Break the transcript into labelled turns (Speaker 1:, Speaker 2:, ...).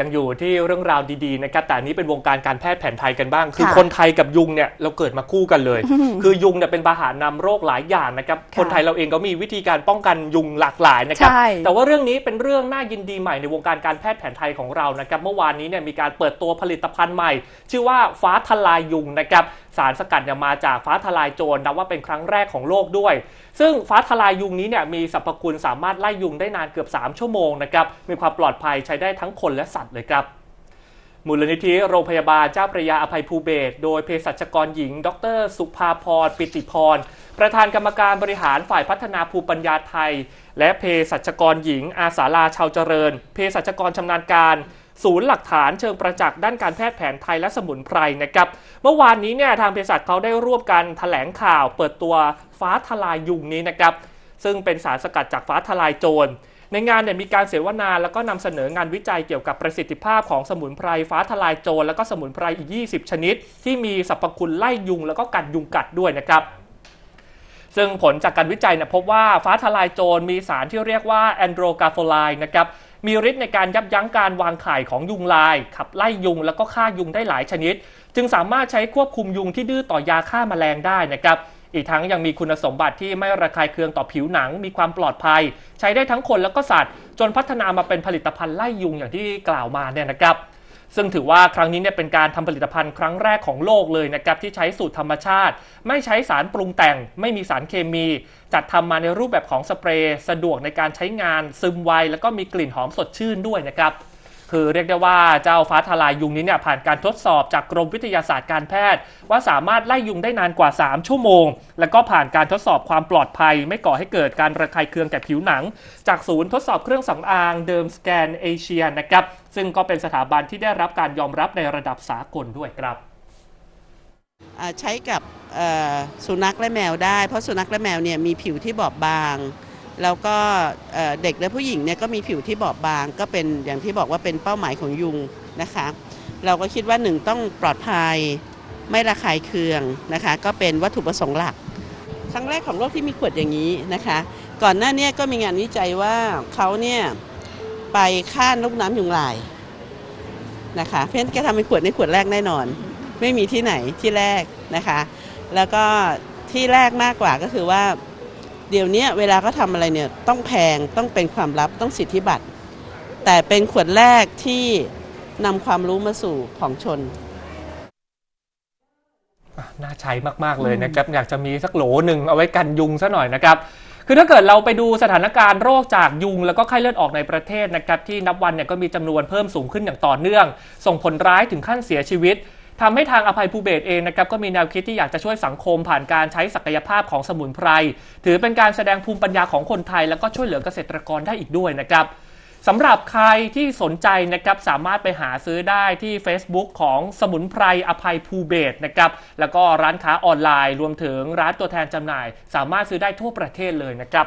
Speaker 1: ยังอยู่ที่เรื่องราวดีๆนะครับแต่อันนี้เป็นวงการการแพทย์แผนไทยกันบ้าง คือ
Speaker 2: ค่ะ
Speaker 1: คนไทยกับยุงเนี่ยเราเกิดมาคู่กันเลย คือยุงเนี่ยเป็นพาหะนำโรคหลายอย่างนะครับ
Speaker 2: ค่ะ
Speaker 1: คนไทยเราเองก็มีวิธีการป้องกันยุงหลากหลายนะครับ
Speaker 2: ใช่
Speaker 1: แต่ว่าเรื่องนี้เป็นเรื่องน่ายินดีใหม่ในวงการการแพทย์แผนไทยของเรานะครับเมื่อวานนี้เนี่ยมีการเปิดตัวผลิตภัณฑ์ใหม่ ชื่อว่าฟ้าทลายยุงนะครับสารสกัดเนี่ยมาจากฟ้าทลายโจรนับว่าเป็นครั้งแรกของโลกด้วย ซึ่งฟ้าทลายยุงนี้เนี่ยมีสรรพคุณสามารถไล่ยุงได้นานเกือบ 3 ชั่วโมงนะครับมีความปลอดภัยใช้ได้ทั้งคนและสัตว์เลยครับมูลนิธิโรงพยาบาลเจ้าพระยาอภัยภูเบศโดยเภสัชกรหญิง ดร สุภาพร ปิติพร ประธานกรรมการบริหารฝ่ายพัฒนาภูมิปัญญาไทย และเภสัชกรหญิง อาสาลาชาวเจริญ เภสัชกรชำนาญการ ศูนย์หลักฐานเชิงประจักษ์ด้านการแพทย์แผนไทยและสมุนไพรนะครับ เมื่อวานนี้เนี่ยทางเภสัชเขาได้ร่วมกันแถลงข่าว เปิดตัวฟ้าทลายยุงนี้นะครับ ซึ่งเป็นสารสกัดจากฟ้าทลายโจร ในงานเนี่ยมีการเสวนาแล้วก็นำเสนองานวิจัยเกี่ยวกับประสิทธิภาพของสมุนไพรฟ้าทลายโจรแล้วก็สมุนไพรอีก 20 ชนิด ที่มีสรรพคุณไล่ยุงแล้วก็กันยุงกัดด้วยนะครับซึ่งผลจากการวิจัยเนี่ยพบว่าฟ้าทลายโจรมีสารที่เรียกว่าแอนโดรกาโฟไลน์นะครับมีฤทธิ์ในการยับยั้งการวางไข่ของยุงลาย ขับไล่ยุงแล้วก็ฆ่ายุงได้หลายชนิด จึงสามารถใช้ควบคุมยุงที่ดื้อต่อยาฆ่าแมลงได้นะครับ อีกทั้งยังมีคุณสมบัติที่ไม่ระคายเคืองต่อผิวหนัง มีความปลอดภัย ใช้ได้ทั้งคนแล้วก็สัตว์ จนพัฒนามาเป็นผลิตภัณฑ์ไล่ยุงอย่างที่กล่าวมาเนี่ยนะครับซึ่งถือว่าครั้งนี้เนี่ยเป็นการทำผลิตภัณฑ์ครั้งแรกของโลกเลยนะครับที่ใช้สูตรธรรมชาติ ไม่ใช้สารปรุงแต่ง ไม่มีสารเคมี จัดทำมาในรูปแบบของสเปรย์ สะดวกในการใช้งานซึมไวแล้วก็มีกลิ่นหอมสดชื่นด้วยนะครับ คือเรียกได้ว่าเจ้าฟ้าทลายยุงนี้เนี่ยผ่านการทดสอบจากกรมวิทยาศาสตร์การแพทย์ ว่าสามารถไล่ยุงได้นานกว่า 3 ชั่วโมง แล้วก็ผ่านการทดสอบความปลอดภัย ไม่ก่อให้เกิดการระคายเคืองแก่ผิวหนัง จากศูนย์ทดสอบเครื่องสำอางเดิมสแกนเอเชียนะครับซึ่งก็เป็นสถาบันที่ได้รับการยอมรับในระดับสากลด้วยครับ
Speaker 3: ใช้กับสุนัขและแมวได้ เพราะสุนัขและแมวเนี่ยมีผิวที่บอบบาง แล้วก็เด็กและผู้หญิงเนี่ยก็มีผิวที่บอบบาง ก็เป็นอย่างที่บอกว่าเป็นเป้าหมายของยุงนะคะ เราก็คิดว่าหนึ่งต้องปลอดภัยไม่ระคายเคืองนะคะ ก็เป็นวัตถุประสงค์หลัก ครั้งแรกของโลกที่มีขวดอย่างนี้นะคะ ก่อนหน้านี้ก็มีงานวิจัยว่าเขาเนี่ยไปฆ่านกน้ำยุงลายนะคะเพราะฉะนั้นแกทำเป็นขวดในขวดแรกแน่นอน ไม่มีที่ไหนที่แรกนะคะ แล้วก็ที่แรกมากกว่าก็คือว่า เดี๋ยวนี้เวลาเขาทำอะไรเนี่ยต้องแพงต้องเป็นความลับต้องสิทธิบัตร แต่เป็นขวดแรกที่นำความรู้มาสู่ของชน
Speaker 1: อะน่าใช้มากๆเลยนะครับ อยากจะมีสักโหลหนึ่งเอาไว้กันยุงซะหน่อยนะครับ คือถ้าเกิดเราไปดูสถานการณ์โรคจากยุง แล้วก็ไข้เลือดออกในประเทศนะครับ ที่นับวันเนี่ยก็มีจำนวนเพิ่มสูงขึ้นอย่างต่อเนื่อง ส่งผลร้ายถึงขั้นเสียชีวิต ทำให้ทางอภัยภูเบศเองนะครับก็มีแนวคิดที่อยากจะช่วยสังคมผ่านการใช้ศักยภาพของสมุนไพร ถือเป็นการแสดงภูมิปัญญาของคนไทย แล้วก็ช่วยเหลือเกษตรกรได้อีกด้วยนะครับสำหรับใครที่สนใจนะครับสามารถไปหาซื้อได้ที่ Facebook ของสมุนไพรอภัยภูเบศนะครับแล้วก็ร้านค้าออนไลน์ รวมถึงร้านตัวแทนจำหน่าย สามารถซื้อได้ทั่วประเทศเลยนะครับ